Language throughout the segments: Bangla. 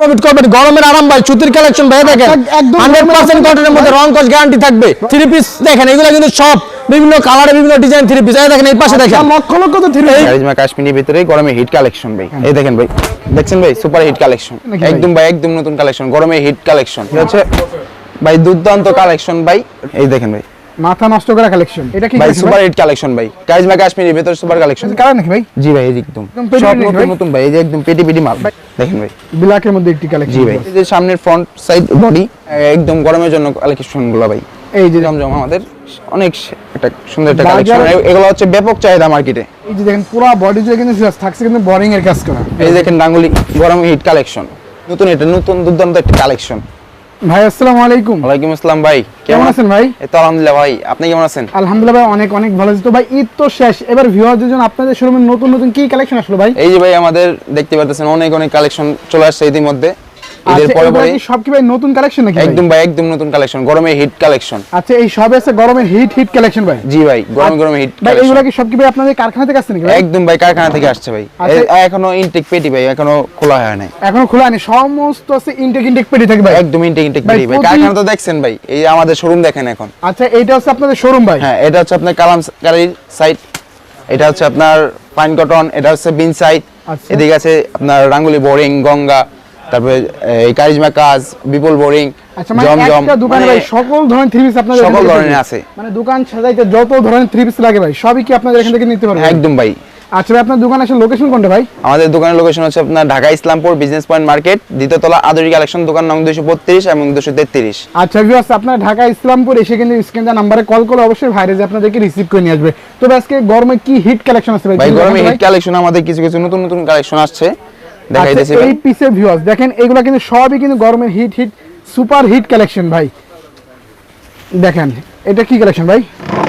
প্রফিট করবেন। গরমের আরাম ভাই সুতির কালেকশন ভাই দেখেন। এক- একদম হান্ড্রেড পার্সেন্ট কটনের মধ্যে রং কস গ্যারান্টি থাকবে। থ্রি পিস দেখেন এগুলো কিন্তু সব বিভিন্ন কালারে বিভিন্ন ডিজাইন থ্রি পিস দেখেন এই পাশে দেখেন। লক্ষ লক্ষ তো থ্রি পিস কারিজমা কাশ্মীরের ভিতরে গরমে হিট কালেকশন ভাই। এই দেখেন ভাই দেখছেন ভাই সুপার হিট কালেকশন একদম ভাই একদম নতুন কালেকশন গরমে হিট কালেকশন ঠিক আছে? ভাই দুর্দান্ত কালেকশন ভাই। এই দেখেন ভাই মাথা নষ্ট করা কালেকশন এটা কি ভাই সুপার হিট কালেকশন ভাই। কারিজমা কাশ্মীরের ভিতরে সুপার কালেকশন কালার নাকি ভাই? জি ভাই একদম। সব নতুন ভাই? নতুন ভাই এই যে একদম পেটি পেটি মাল। দেখেন ভাই। ব্ল্যাকের মধ্যে একটি কালেকশন জি ভাই। এই যে সামনের ফ্রন্ট সাইড বডি একদম গরমের জন্য কালেকশনগুলো ভাই। এই যে জমজম আমাদের অনেক একটা সুন্দর একটা কালেকশন এগুলো হচ্ছে ব্যাপক চাহিদা মার্কেটে এই যে দেখেন পুরো বডি জুড়ে কিন্তু থাকছে কিন্তু বোরিং এর কাজ করা। এই দেখেন ডাঙ্গুলি গরম হিট কালেকশন নতুন এটা নতুন দুর্দান্ত একটা কালেকশন ভাই আসসালামু আলাইকুম। ওয়ালাইকুম আসসালাম ভাই কেমন আছেন ভাই? এই তো আলহামদুলিল্লাহ ভাই আপনি কেমন আছেন? আলহামদুলিল্লাহ ভাই অনেক অনেক ভালো আছি। তো ভাই ঈদ তো শেষ এবার ভিউয়ারদের জন্য আপনাদের শোরুমে নতুন নতুন কি কালেকশন আসলো ভাই? এই যে ভাই আমাদের দেখতে পারতেছেন অনেক অনেক কালেকশন চলে আসছে ইতিমধ্যে। ঈদের আচ্ছা পরে পরে সব কি ভাই নতুন কালেকশন নাকি একদম ভাই একদম নতুন কালেকশন গরমে হিট কালেকশন আচ্ছা এই সব আছে গরমের হিট হিট কালেকশন ভাই? জি ভাই গরমে গরমে হিট ভাই এগুলো কি সব কি ভাই আপনাদের কারখানা থেকে আসছে নাকি ভাই? একদম ভাই কারখানা থেকে আসছে ভাই। আচ্ছা। এখনও ইনটেক পেটি ভাই এখনও খোলা হয় নাই। এখনও খোলা নেই সমস্ত আছে ইনটেক ইনটেক পেটি থাকে ভাই? একদম ইনটেক ইনটেক পেটি ভাই। কারখানা তো দেখছেন ভাই এই আমাদের শোরুম দেখেন এখন। আচ্ছা এইটা হচ্ছে আপনাদের শোরুম ভাই? হ্যাঁ এটা হচ্ছে আপনার কালাম কালির সাইড এটা হচ্ছে আপনার পাইন কটন এটা হচ্ছে বিন সাইড আচ্ছা। এদিকে আছে আপনার রাঙ্গুলি বোরিং গঙ্গা তারপরে এই কারিজমা কাজ বিপুল বোরিং আচ্ছা মানে জমজম দোকানে মানে ভাই সকল ধরনের থ্রি পিস আপনাদের সকল ধরনের আছে। মানে দোকান সাজাইতে যত ধরনের থ্রি পিস লাগে ভাই সবই কি আপনাদের এখান থেকে নিতে পারবেন একদম ভাই। আচ্ছা ভাই আপনার দোকান আসলে লোকেশন কোনটা ভাই? আমাদের দোকানের লোকেশন হচ্ছে আপনার Dhaka Islampur business point market দ্বিতীয়তলা Adori collection দোকান নং দুইশো বত্রিশ এবং দুশো তেত্রিশ। আচ্ছা ভিউয়ার্স আপনার ঢাকা ইসলামপুর এসে কিন্তু স্ক্রিন নাম্বারে কল করে অবশ্যই ভাইরে যে আপনাদেরকে রিসিভ করে নিয়ে আসবে। তবে আজকে গরমে কি হিট কালেকশন আছে ভাই? ভাই গরমে হিট কালেকশন আমাদের কিছু কিছু নতুন নতুন কালেকশন আসছে। আচ্ছা, এই পিসে ভিউয়ার্স দেখেন এগুলো কিন্তু সবই কিন্তু গরমের hit hit super hit collection ভাই। দেখেন এটা কি কালেকশন ভাই?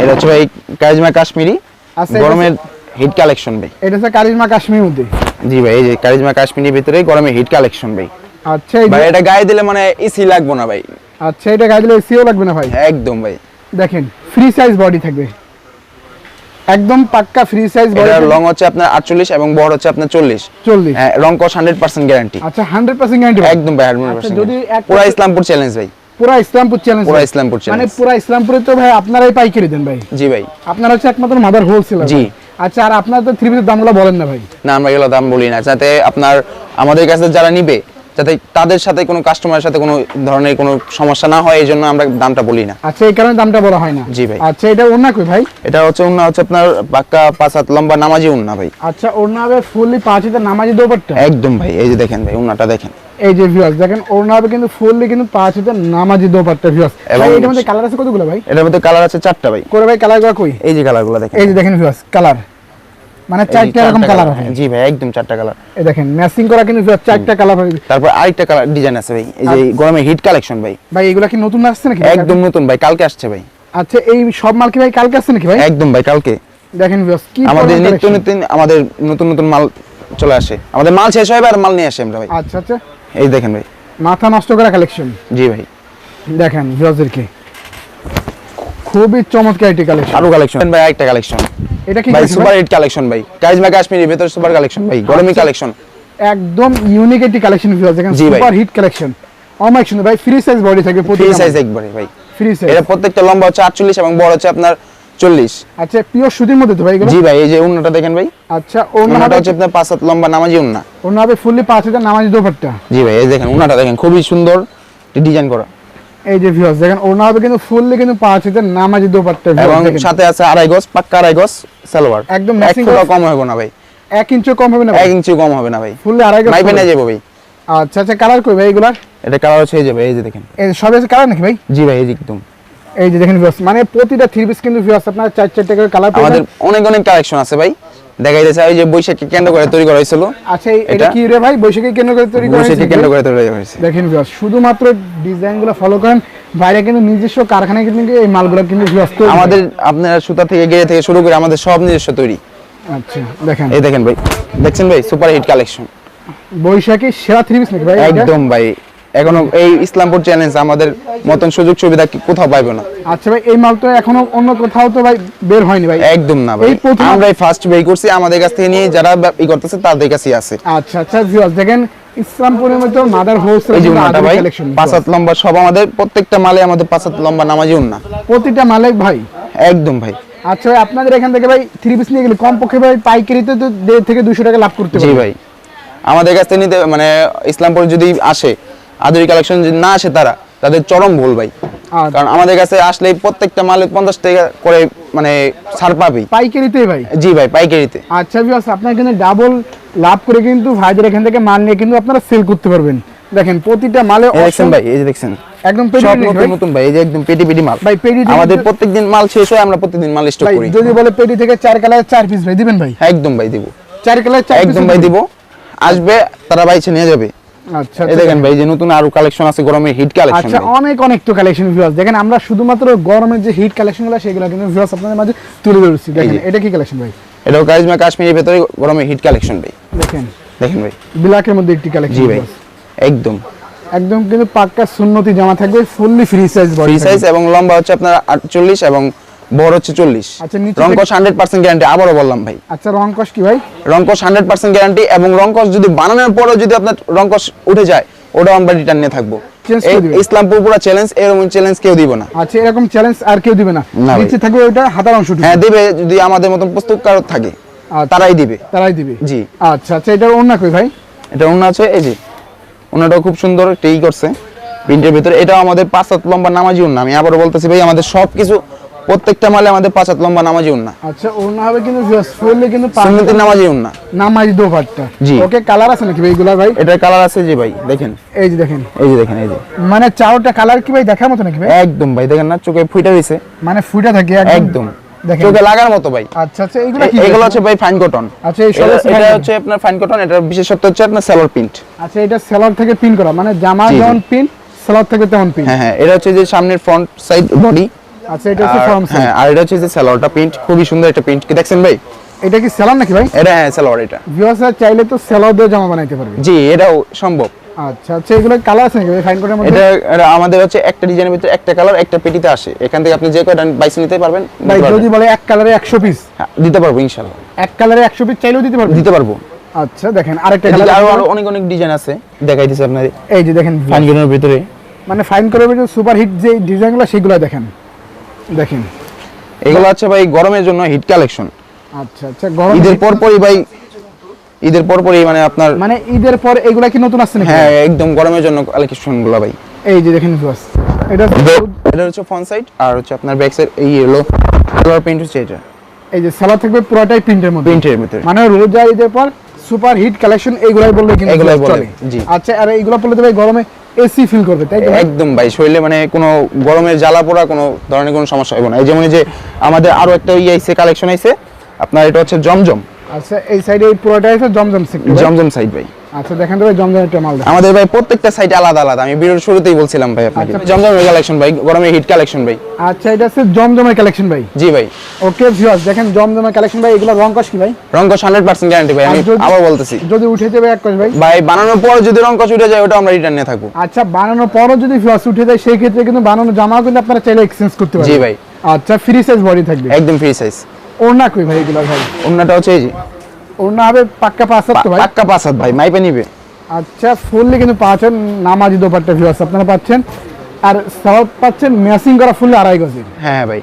এটা হচ্ছে ভাই কারিজমা কাশ্মীরি আচ্ছা, গরমের হিট কালেকশন ভাই। এটা হচ্ছে কারিজমা কাশ্মীর মধ্যে। জি ভাই এই যে কারিজমা কাশ্মীরের ভিতরে গরমে হিট কালেকশন ভাই। আচ্ছা ভাই এটা গায়ে দিলে মানে ইসি লাগবো না ভাই। আচ্ছা এটা গায়ে দিলে এসিও লাগবে না ভাই? একদম ভাই। দেখেন ফ্রি সাইজ বডি থাকবে। একদম পাক্কা ফ্রি সাইজ বডি এটার লং হচ্ছে আপনার আটচল্লিশ এবং বড় হচ্ছে আপনার চল্লিশ। চল্লিশ। হ্যাঁ রং কস হান্ড্রেড পার্সেন্ট গ্যারান্টি আচ্ছা হান্ড্রেড পার্সেন্ট গ্যারান্টি একদম ভাই হান্ড্রেড আচ্ছা, যদি পুরা ইসলামপুর চ্যালেঞ্জ ভাই। পুরা ইসলামপুর চ্যালেঞ্জ পুরা ইসলামপুর চ্যালেঞ্জ মানে পুরা ইসলামপুরে তো ভাই আপনারাই পাইকারি দেন ভাই। জি ভাই। আপনারা হচ্ছে একমাত্র মাদার হোলসেলার জি। আচ্ছা আর আপনার তো থ্রি পিসের দামগুলো বলেন না ভাই। না আমরা এগুলো দাম বলি না। যাতে আপনার আমাদের কাছে যারা নিবে যাতে তাদের সাথে কোনো কাস্টমারের সাথে কোনো ধরনের কোনো সমস্যা না হয় এই জন্য আমরা দামটা বলি না। আচ্ছা এই কারণে দামটা বলা হয় না? জি ভাই। আচ্ছা এটা ওড়না কই ভাই? এটা হচ্ছে উন্না হচ্ছে আপনার পাক্কা পাঁচ হাত লম্বা নামাজি উন্না ভাই। আচ্ছা ওড়না হবে ফুললি পাঁচ হাতে নামাজি দোপাট্টা? একদম ভাই এই যে দেখেন ভাই উন্নাটা দেখেন। এই যে ভিউয়ার্স দেখেন ওড়না হবে কিন্তু ফুললি কিন্তু পাঁচ হাতে নামাজি দোপাট্টা ভিউয়ার্স এবং- এটার মধ্যে কালার আছে কতগুলো ভাই? এটার মধ্যে কালার আছে চারটা ভাই। করে ভাই কালারগুলো কই? এই যে কালারগুলো দেখেন। এই যে দেখেন ভিউয়ার্স কালার মানে চারটা এরকম কালার। আছে জি ভাই একদম চারটা কালার এই দেখেন ম্যাচিং করা কিন্তু চারটা কালার হবে তারপর আরেকটা কালার ডিজাইন আছে ভাই এই যে গরমে হিট কালেকশন ভাই। ভাই এগুলা কি নতুন আসছে নাকি একদম নতুন ভাই কালকে আসছে ভাই। আচ্ছা এই সব মাল কি ভাই কালকে আসছে নাকি ভাই? একদম ভাই কালকে। দেখেন ভিউয়ার্স কি আমাদের নিত্য নতুন আমাদের নতুন নতুন মাল চলে আসে। আমাদের মাল শেষ হয় আর মাল নিয়ে আসে আমরা ভাই। আচ্ছা আচ্ছা। এই দেখেন ভাই। মাথা নষ্ট করা কালেকশন জি ভাই। দেখেন ভিউয়ার্সদেরকে খুবই চমৎকার একটি কালেকশন আরও কালেকশন ভাই আরেকটা কালেকশন এটা কি ভাই সুপার হিট কালেকশন ভাই। কারিজমা কাশ্মীরি ভেতর সুপার কালেকশন ভাই। গরমি আচ্ছা। কালেকশন। একদম ইউনিক একটি কালেকশন জি সুপার হিট কালেকশন। সুন্দর ভাই ফ্রি সাইজ বডি থাকবে ফ্রি সাইজ একবারে ভাই। ফ্রি সাইজ এটা প্রত্যেকটা লম্বা হচ্ছে আটচল্লিশ এবং বড় হচ্ছে আপনার চল্লিশ। আচ্ছা পিওর সুতির মধ্যে তো ভাই এগুলো? জি ভাই এই যে উন্নাটা দেখেন ভাই। আচ্ছা উন্নাটা হচ্ছে আপনার পাঁচ হাত লম্বা নামাজি উন্না। ওড়না হবে ফুললি পাঁচ হাজার নামাজি দোপাট্টা। জি ভাই এই দেখেন উন্নাটা দেখেন খুবই সুন্দর ডিজাইন করা। এই যে ভিউয়ার্স দেখেন ওড়না হবে কিন্তু ফুললি কিন্তু পাঁচ হাজার নামাজি দোপাট্টা এবং সাথে আছে আড়াই গজ পাক্কা আড়াই গজ সালোয়ার। একদম ফুটা করা- কম হবে না ভাই। এক ইঞ্চি কম হবে না এক ইঞ্চি কম হবে না ভাই। ফুললি আড়াই গজ হবে। নিয়ে যাব ভাই। আচ্ছা আচ্ছা কালার কই ভাই এগুলার? এটা কালার হচ্ছে এই যে ভাই এই যে দেখেন। এই সব আছে কালার নাকি ভাই? জি ভাই এই যে একদম। এই যে দেখেন ভিউয়ার্স মানে প্রতিটা থ্রি পিস কিন্তু ভিউয়ার্স আপনার চার চারটা করে কালার আমাদের অনেক অনেক কালেকশন আছে ভাই। দেখাই যাচ্ছে যে বৈশাখী কেন্দ্র করে তৈরি করা হয়েছিল। আচ্ছা এটা এটা? কি রে ভাই? বৈশাখী কেন্দ্র করে তৈরি করা বৈশাখী কেন্দ্র করে তৈরি করা হয়েছে। দেখেন ভিউয়ার্স শুধুমাত্র ডিজাইনগুলো ফলো করেন বাইরে কিন্তু নিজস্ব কারখানায় কিন্তু এই মালগুলো কিন্তু ভিউয়ার্স আমাদের আপনার সুতা থেকে গিয়ে থেকে শুরু করে আমাদের সব নিজস্ব তৈরি। আচ্ছা দেখেন। এই দেখেন ভাই দেখছেন ভাই? Super hit collection. বৈশাখী সেরা থ্রি পিস নাকি ভাই একদম ভাই এখনও এই ইসলামপুর চ্যালেঞ্জ আমাদের মতন সুযোগ সুবিধা কোথাও পাইবো না। আচ্ছা ভাই এই মাল তো এখনও অন্য কোথাও তো ভাই বের হয়নি ভাই। একদম না ভাই। আমরাই ফার্স্ট বের করছি আমাদের কাছ থেকে নিয়ে যারা ই করতেছে তাদের কাছেই আছে। আচ্ছা আচ্ছা ভিউয়ার্স দেখেন ইসলামপুরের মধ্যে মাদার যে ভাই কালেকশন পাঁচ হাত লম্বা সব আমাদের প্রত্যেকটা মালে আমাদের পাঁচাত লম্বা নামাজি উন্না। প্রতিটা মালিক ভাই? একদম ভাই। আচ্ছা ভাই, আপনাদের এখান থেকে ভাই থ্রি পিস নিয়ে গেলে কমপক্ষে ভাই পাইকারিতে তো দেড় থেকে দুশো টাকা লাভ করতে জি ভাই। আমাদের কাছ থেকে নিতে মানে ইসলামপুর যদি আসে আদুরি কালেকশন যদি না আসে তারা তাদের চরম ভুল ভাই। কারণ আমাদের কাছে আসলে প্রত্যেকটা মালে পঞ্চাশ টাকা করে মানে ছাড় পাবেই। পাইকারিতে ভাই? জি ভাই পাইকারিতে। আচ্ছা বিকজ আপনার কিন্তু ডাবল লাভ করে কিন্তু ভাইদের এখান থেকে মাল নিয়ে কিন্তু আপনারা সেল করতে পারবেন। দেখেন প্রতিটা মালে দেখছেন ভাই এই যে দেখছেন। একদম পেটি নতুন নতুন ভাই এই যে একদম পেটি পেটি মাল। ভাই, পেটি আমাদের প্রত্যেকদিন মাল শেষ হয় আমরা প্রত্যেকদিন মাল স্টক করি। যদি বলে পেটি থেকে চার কালার চার পিস ভাই দিবেন ভাই? একদম ভাই দিব। চার কালার চার একদম ভাই? দিব। আসবে তারা বাইছে নিয়ে যাবে। আচ্ছা এই দেখেন ভাই যে নতুন আরও কালেকশন আছে গরমের হিট কালেকশন আচ্ছা অনেক অনেক তো কালেকশন ভিউয়ার্স দেখেন আমরা শুধুমাত্র গরমের যে হিট কালেকশনগুলো সেগুলো কিন্তু ভিউয়ার্স আপনাদের মাঝে তুলে ধরছি। দেখেন এটা কি কালেকশন ভাই? এটাও কারিজমা কাশ্মীরের ভেতরে গরমের হিট কালেকশন ভাই। দেখেন। দেখেন ভাই। ব্ল্যাকের মধ্যে একটি কালেকশন জি ভাই। একদম। একদম কিন্তু পাক্কা সুন্নতি জামা থাকবে fully free size body size এবং লম্বা হচ্ছে আপনার আটচল্লিশ এবং বড় হচ্ছে চল্লিশ। রংকশ হান্ড্রেড পার্সেন্ট গ্যারান্টি আবারও বললাম ভাই। আচ্ছা রং কস কি ভাই? রংকশ হান্ড্রেড পার্সেন্ট গ্যারান্টি এবং রংকশ যদি বানানোর পরেও যদি আপনার রংকশ উঠে যায় ওটাও আমরা রিটার্ন নিয়ে থাকব। Change এই করে দিবেন। ইসলামপুর পুরো চ্যালেঞ্জ এরকম চ্যালেঞ্জ কেউ দিব না। আচ্ছা এরকম চ্যালেঞ্জ আর কেউ দিবে না। না নিচে থাকবে ওইটা হাতার অংশ হ্যাঁ দিবে। যদি আমাদের মতন থাকে আচ্ছা। তারাই দিবে। তারাই দিবে। জি। আচ্ছা আচ্ছা এটা কই ভাই? এটা আছে এই যে। খুব সুন্দর টেই করছে। প্রিন্টের ভিতরে এটাও আমাদের পাঁচ হাত লম্বা নামাজি উন্না আমি আবারও বলতেছি ভাই আমাদের সব কিছু প্রত্যেকটা মালে আমাদের পাঁচ হাত লম্বা নামাজি উন্না। আচ্ছা অন্য হবে কিন্তু ফুললি কিন্তু সুন্নতি নামাজি উন্না। নামাজ দোপাট্টা। জি। ওকে কালার আছে নাকি ভাই এগুলা ভাই? এটার কালার আছে যে ভাই দেখেন। এই যে দেখেন। এই যে দেখেন এই যে। মানে চারটা কালার কি ভাই দেখার মতো নাকি ভাই? একদম ভাই দেখেন না চোখে ফুইটা হয়েছে মানে ফুটা থাকে একদম। দেখেন। চোখে লাগার মতো ভাই। আচ্ছা আচ্ছা এগুলো কি এগুলো? হচ্ছে ভাই ফাইন কটন আচ্ছা এই সব এটা হচ্ছে আপনার ফাইন কটন এটার বিশেষত্ব হচ্ছে আপনার সেলর প্রিন্ট আচ্ছা এটা সেলর থেকে প্রিন্ট করা মানে জামা জি, জি। যেমন পিন সেলর থেকে তেমন প্রিন্ট হ্যাঁ হ্যাঁ এটা হচ্ছে যে সামনের ফ্রন্ট সাইড বডি আচ্ছা এটা হচ্ছে ফর্ম হ্যাঁ আর এটা হচ্ছে যে সেলরটা প্রিন্ট খুবই সুন্দর একটা প্রিন্ট কি দেখছেন ভাই? এটা কি সেলর নাকি ভাই? এটা হ্যাঁ সেলর এটা। ভিউয়ার্সরা চাইলে তো সেলর দিয়ে জামা বানাইতে পারবে। জি এটাও সম্ভব। আচ্ছা আচ্ছা এগুলো কালার আছে নাকি ফাইন কোটের মধ্যে? এটা আমাদের হচ্ছে একটা ডিজাইনের ভিতরে একটা কালার একটা পেটিতে আসে। এখান থেকে আপনি যে কয়টা বাইসে নিতে পারবেন ভাই যদি বলে এক কালারে একশো পিস দিতে পারব ইনশাল্লাহ এক কালারে একশো পিস চাইলেও দিতে পারবে দিতে পারব। আচ্ছা দেখেন আরেকটা কালার আরও আরও অনেক অনেক ডিজাইন আছে। দেখাই দিছে আপনার এই যে দেখেন ফাইন গনের ভিতরে। মানে ফাইন করে সুপার হিট যে ডিজাইনগুলো সেগুলো দেখেন। দেখেন। এগুলো হচ্ছে ভাই গরমের জন্য হিট কালেকশন আচ্ছা আচ্ছা গরম ঈদের পর পরই ভাই ঈদের পর পরই মানে আপনার মানে ঈদের পর এগুলা কি নতুন আসছে হ্যাঁ একদম গরমের জন্য কালেকশনগুলো ভাই। এই যে দেখেন ভিউয়ার্স এটা এটা হচ্ছে ফ্রন্ট সাইড আর হচ্ছে আপনার ব্যাক সাইড এই হলো কালার প্রিন্ট হচ্ছে এটা। এই যে সালোয়ার থাকবে পুরোটাই প্রিন্টের মধ্যে। প্রিন্টের ভিতরে মানে রোজা ঈদের পর সুপার হিট কালেকশন এইগুলাই বললে কিন্তু এগুলাই বলে, জি। আচ্ছা আর এইগুলো বললে তো ভাই গরমে এসি ফিল করবে তাই একদম ভাই শরীরে মানে কোনো গরমের জ্বালা পোড়া কোনো ধরনের কোনো সমস্যা হবে না। এই যেমন যে আমাদের আরও একটা ইয়ে আইছে কালেকশন আইছে আপনার এটা হচ্ছে জমজম। আচ্ছা এই সাইডে এই পুরোটা আছে জমজম সেক্টর জমজম সাইড ভাই। আচ্ছা দেখেন তো ভাই জমজম মাল আমাদের ভাই প্রত্যেকটা সাইড আলাদা আলাদা। আমি ভিডিওর শুরুতেই বলছিলাম ভাই আপনাকে। আচ্ছা। জমজমের কালেকশন ভাই গরমের হিট কালেকশন ভাই। আচ্ছা এটা হচ্ছে জমজমের কালেকশন ভাই। জি ভাই। ওকে ভিউয়ার্স দেখেন জমজমের কালেকশন ভাই এগুলো রং কি ভাই? হান্ড্রেড পার্সেন্ট গ্যারান্টি ভাই আমি আবার বলতেছি। যদি উঠে যাবে এক কস ভাই? ভাই বানানোর পর যদি রংকশ উঠে যায় ওটা আমরা রিটার্ন নিয়ে থাকব। আচ্ছা বানানোর পরও যদি ভিউয়ার্স উঠে যায় সেই ক্ষেত্রে কিন্তু বানানো জামাও কিন্তু আপনারা চাইলে এক্সচেঞ্জ করতে পারবেন। জি ভাই। আচ্ছা ফ্রি সাইজ বডি থাকবে। একদম ফ্রি সাইজ ওড়না কই ভাই এগুলো ভাই? অন্যটা হচ্ছে এই যে। ওড়না হবে পাক্কা পাঁচ হাত ভাই। পাক্কা পাঁচ হাত ভাই মাইপে নিবে। আচ্ছা ফুললি কিন্তু পাচ্ছেন নামাজি দোপাট্টা ভিউয়ার্স আপনারা পাচ্ছেন। আর সাউথ পাচ্ছেন ম্যাচিং করা ফুললি আড়াই গজের। হ্যাঁ হ্যাঁ ভাই।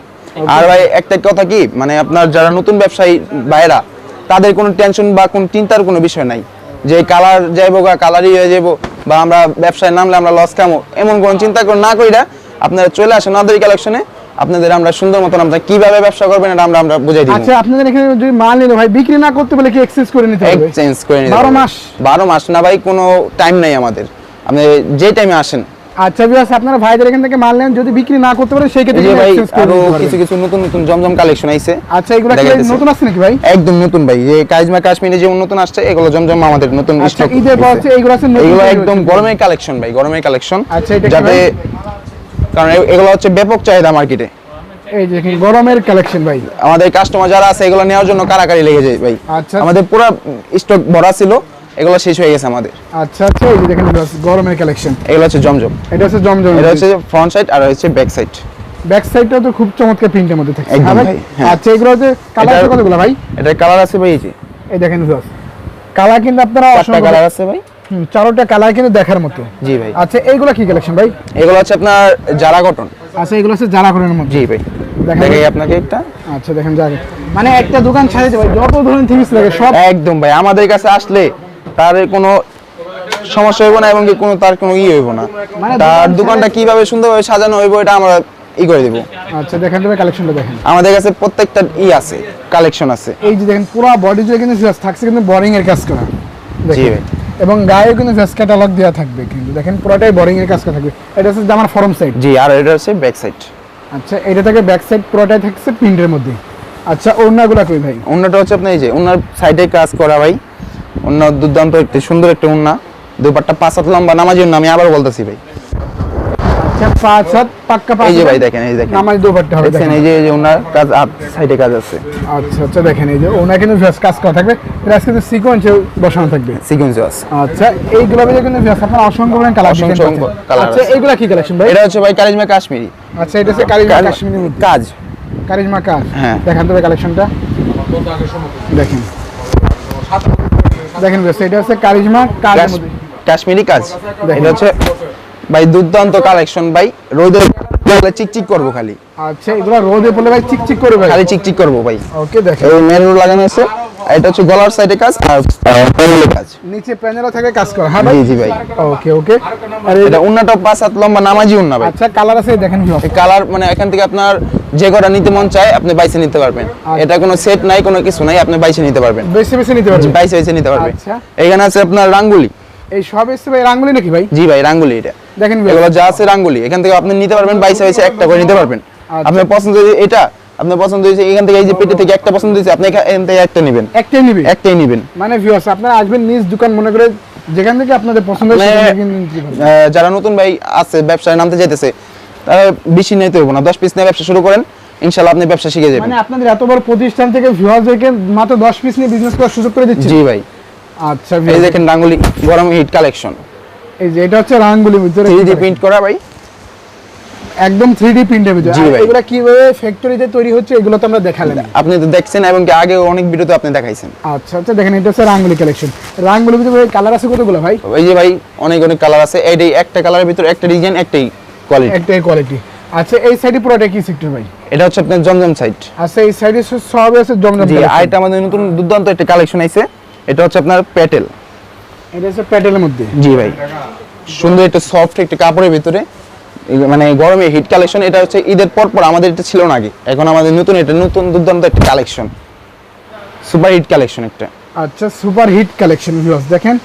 আর ভাই একটা কথা কি মানে আপনার যারা নতুন ব্যবসায়ী ভাইরা তাদের কোনো টেনশন বা কোনো চিন্তার কোনো বিষয় নাই যে কালার যাইবো গা কালারই হয়ে যাব বা আমরা ব্যবসায় নামলে আমরা লস খামো এমন কোনো চিন্তা করে না কইরা আপনারা চলে আসেন আমাদের কালেকশনে আপনাদের আমরা সুন্দর মতন আমরা কীভাবে ব্যবসা করবেন এটা আমরা আমরা বুঝাই দিব। আচ্ছা আপনাদের এখানে যদি মাল নিলে ভাই বিক্রি না করতে বলে কি এক্সচেঞ্জ করে নিতে হবে? এক্সচেঞ্জ করে নিতে 12 মাস? 12 মাস না ভাই কোনো টাইম নাই আমাদের। আপনি যে টাইমে আসেন। আচ্ছা ভিউয়ার্স আপনারা ভাইদের এখান থেকে মাল নেন যদি বিক্রি না করতে পারেন সেই ক্ষেত্রে কিন্তু ভাই আরও কিছু কিছু নতুন নতুন জমজম কালেকশন আইছে। আচ্ছা এগুলো কি নতুন আসছে নাকি ভাই? একদম নতুন ভাই। যে কাজমা কাশ্মীরে যে নতুন আসছে এগুলো জমজম আমাদের নতুন আচ্ছা স্টক ঈদের পর এইগুলো আছে নতুন এগুলো একদম। গরমের কালেকশন ভাই গরমের কালেকশন আচ্ছা, এটা যাতে? কারণ এগুলো হচ্ছে ব্যাপক চাহিদা মার্কেটে এই যে গরমের কালেকশন ভাই। আমাদের কাস্টমার যারা আছে এগুলো নেওয়ার জন্য কারাকারি লেগে যায় ভাই। আচ্ছা। আমাদের পুরো স্টক ভরা ছিল এগুলো শেষ হয়ে গেছে আমাদের। আচ্ছা আচ্ছা এই যে দেখেন গরমের কালেকশন এগুলো হচ্ছে জমজম। এটা হচ্ছে জমজম। এটা হচ্ছে ফ্রন্ট সাইড আর হচ্ছে ব্যাক সাইড ব্যাক সাইডটা তো খুব চমৎকার প্রিন্টের মধ্যে থাকে হ্যাঁ। আচ্ছা এগুলো হচ্ছে কালার কতগুলো ভাই? এটার কালার আছে ভাই এই যে। এই দেখেন কালার কিন্তু আপনারা অসংখ্য কালার আছে ভাই। চারোটা কালার কিন্তু দেখার মতো। জি ভাই। আচ্ছা এইগুলা কি কালেকশন ভাই? এগুলো হচ্ছে আপনার জারা কটন আচ্ছা এগুলো হচ্ছে জারা করের মধ্যে। জি ভাই। দেখাই আপনাকে একটা। আচ্ছা দেখেন জারা মানে একটা দোকান ছাড়িয়ে ভাই যত ধরনের থিমস লাগে সব একদম ভাই আমাদের কাছে আসলে তার কোনো সমস্যা হইব না এবং কোনো তার কোনো ই হইব না। মানে তার দোকানটা কীভাবে সুন্দরভাবে সাজানো হইব এটা আমরা ই করে দেব। আচ্ছা দেখেন তবে কালেকশনটা দেখেন। আমাদের কাছে প্রত্যেকটা ই আছে কালেকশন আছে। এই যে দেখেন পুরো বডি জুড়ে কিন্তু থাকছে কিন্তু বোরিং এর কাজ করা। জি ভাই। এবং গায়ে কিন্তু ফেস ক্যাটালগ দেওয়া থাকবে কিন্তু। দেখেন পুরোটাই বোরিং এর কাজ করা থাকবে। এটা হচ্ছে আমার ফরম সাইড জি আর এটা হচ্ছে ব্যাক সাইড আচ্ছা এটা থেকে ব্যাক সাইড পুরোটাই থাকছে প্রিন্টের মধ্যে। আচ্ছা ওন্নাগুলা কই ভাই? ওন্নাটা হচ্ছে আপনার এই যে ওন্নার সাইডে কাজ করা ভাই। ওন্না দুর্দান্ত একটা সুন্দর একটা ওন্না দুপাট্টা পাঁচ হাত লম্বা নামাজের নামে আমি আবার বলতেছি ভাই। পাঁচ হাত পাক্কা পাঁচ। এই যে ভাই দেখেন এই দেখেন। নামাজ দুপাট্টা হবে দেখেন এই যে এই যে উন্নার কাজ সাইডে কাজ আছে। আচ্ছা আচ্ছা দেখেন এই যে ওনা কিন্তু ফেস কাজ করা থাকবে। প্লাস কিন্তু সিকোয়েন্সে বসানো থাকবে। সিকোয়েন্সও আছে। আচ্ছা এইগুলো ভিতরে কিন্তু ফেস আপনার অসংখ্য পরিমাণ কালার অসংখ্য colour আচ্ছা। এইগুলা কি কালেকশন ভাই? এটা হচ্ছে ভাই কারিজমা কাশ্মীরি। আচ্ছা এটা হচ্ছে কারিজমা কাশ্মীরের মধ্যে। কাজ। কারিজমা কাজ। হ্যাঁ। দেখান তবে কালেকশনটা দেখেন। দেখেন এটা হচ্ছে কারিজমা মধ্যে। কাশ্মীরি কাজ। এটা হচ্ছে ভাই দুর্দান্ত কালেকশন ভাই। রোদে গেলে চিকচিক করব খালি। আচ্ছা এগুলো রোদে পড়লে ভাই চিকচিক করে ভাই? খালি চিকচিক করব ভাই। ওকে দেখেন। এই মেরুর লাগানো আছে। এটা হচ্ছে গলার সাইডে কাজ আর প্যানেলে কাজ। নিচে প্যানেলও থাকে কাজ করা হ্যাঁ ভাই? জি ভাই। ওকে ওকে। আর এটা উন্নাটা পাঁচ হাত লম্বা নামাজি উন্না ভাই। আচ্ছা কালার আছে দেখেন কি এই কালার মানে এখান থেকে আপনার যে কটা নিতে মন চায় আপনি বাইসে নিতে পারবেন। এটা কোনো সেট নাই কোনো কিছু নাই আপনি বাইসে নিতে পারবেন। বেশি বেশি নিতে পারবেন। বাইসে বাইসে নিতে পারবেন। আচ্ছা। এখানে আছে আপনার রাঙ্গুলি। এই সব এসছে ভাই রাঙ্গুলি নাকি ভাই? জি ভাই রাঙ্গুলি এটা। দেখেন ভাই, এগুলো যা আছে রাঙ্গুলি এখান থেকে আপনি নিতে পারবেন বাইসে বাইসে একটা করে নিতে পারবেন। আচ্ছা। আপনার পছন্দ যদি এটা আপনার পছন্দ হয়েছে এখান থেকে এই যে পেটে থেকে একটা পছন্দ হয়েছে আপনি এখান থেকে একটা নেবেন। একটাই নিবি একটাই নেবেন। মানে ভিউয়ার্স আপনারা আসবেন নিজ দোকান মনে করে যেখান থেকে আপনাদের পছন্দ মানে, যারা নতুন ভাই আছে ব্যবসায় নামতে চাইতেছে তারা বেশি নিতে হবে না দশ পিস নিয়ে ব্যবসা শুরু করেন ইনশাল্লাহ আপনি ব্যবসা শিখে যাবেন। মানে আপনাদের এত বড় প্রতিষ্ঠান থেকে ভিউয়ারদেরকে মাত্র 10 পিস নিয়ে বিজনেস করার সুযোগ করে দিচ্ছে জি ভাই। আচ্ছা এই দেখেন রাঙ্গুলি গরম হিট কালেকশন এই যে এটা হচ্ছে রাঙ্গুলির ভিতরে থ্রি ডি প্রিন্ট করা? ভাই? একদম 3D প্রিন্টের ভিতরে। এগুলা কীভাবে ফ্যাক্টরিতে তৈরি হচ্ছে এগুলো তো আমরা দেখালাম। আপনি তো দেখছেন এবং কি আগে অনেক ভিডিওতে আপনি দেখাইছেন। আচ্ছা আচ্ছা দেখেন এটা হচ্ছে রাঙ্গুলি কালেকশন রাঙ্গুলির ভিতরে কালার আছে কতগুলো ভাই? এই যে ভাই অনেক অনেক কালার আছে। এই একটা কালারের ভিতরে একটা ডিজাইন একটাই কোয়ালিটি একটাই কোয়ালিটি আচ্ছা এই সাইডে পুরোটা কি সেক্টর ভাই? এটা হচ্ছে আপনার জমজম সাইট আচ্ছা এই সাইডে সব আছে জমজম জি। আর এটা আমাদের নতুন দুর্দান্ত একটা কালেকশন আইছে। এটা হচ্ছে আপনার প্যাটেল এটা হচ্ছে প্যাটেলের মধ্যে। জি ভাই। সুন্দর একটা সফট একটা কাপড়ের ভিতরে। মানে গরমে হিট কালেকশন এটা হচ্ছে ঈদের পর পর আমাদের এটা ছিল না আগে। এখন আমাদের নতুন এটা নতুন দুর্দান্ত একটা কালেকশন সুপার হিট কালেকশন একটা। আচ্ছা সুপার হিট কালেকশন ভিউয়ার্স দেখেন।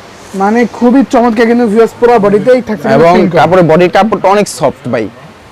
মানে খুবই চমৎকার কিন্তু ভিউয়ার্স পুরো বডিতেই থাকছে। এবং কাপড়ের বডির কাপড়টা অনেক সফট ভাই।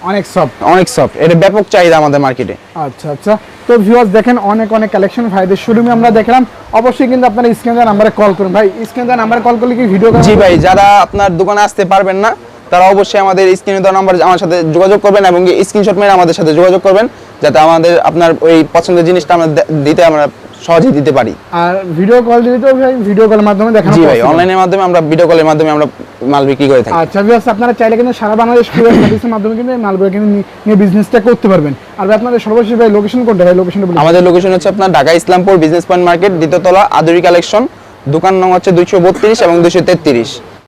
অনেক সফট অনেক সফট এটা ব্যাপক চাহিদা আমাদের মার্কেটে আচ্ছা আচ্ছা। তো ভিউয়ার্স দেখেন অনেক অনেক কালেকশন ভাইদের শোরুমে আমরা দেখলাম। অবশ্যই কিন্তু আপনারা স্ক্রিন দেওয়া নাম্বারে কল করুন। ভাই স্ক্রিন দেওয়া নাম্বারে কল করলে কি ভিডিও জি ভাই যারা আপনার দোকানে আসতে পারবেন না তারা অবশ্যই আমাদের স্ক্রিনে দেওয়া নাম্বার আমার সাথে যোগাযোগ করবেন এবং স্ক্রিনশট মেরে আমাদের সাথে যোগাযোগ করবেন যাতে আমাদের আপনার ওই পছন্দের জিনিসটা আমরা দিতে আমরা সহজেই দিতে পারি। আর ভিডিও কল দিলে তো ভাই ভিডিও কলের মাধ্যমে দেখানো জি ভাই অনলাইনের মাধ্যমে আমরা ভিডিও কলের মাধ্যমে আমরা মাল বিক্রি করে থাকি। আচ্ছা ভিউয়ার্স আপনারা চাইলে কিন্তু সারা বাংলাদেশ কুরিয়ার সার্ভিসের মাধ্যমে কিন্তু মাল মালগুলো কিন্তু নিয়ে বিজনেসটা করতে পারবেন। আর ভাই আপনাদের সর্বশেষ ভাই লোকেশন কোনটা? ভাই লোকেশনটা বলুন আমাদের লোকেশন হচ্ছে আপনার Dhaka Islampur business point market দ্বিতীয়তলা Aduri collection দোকান নং হচ্ছে দুইশো বত্রিশ এবং দুইশো তেত্রিশ।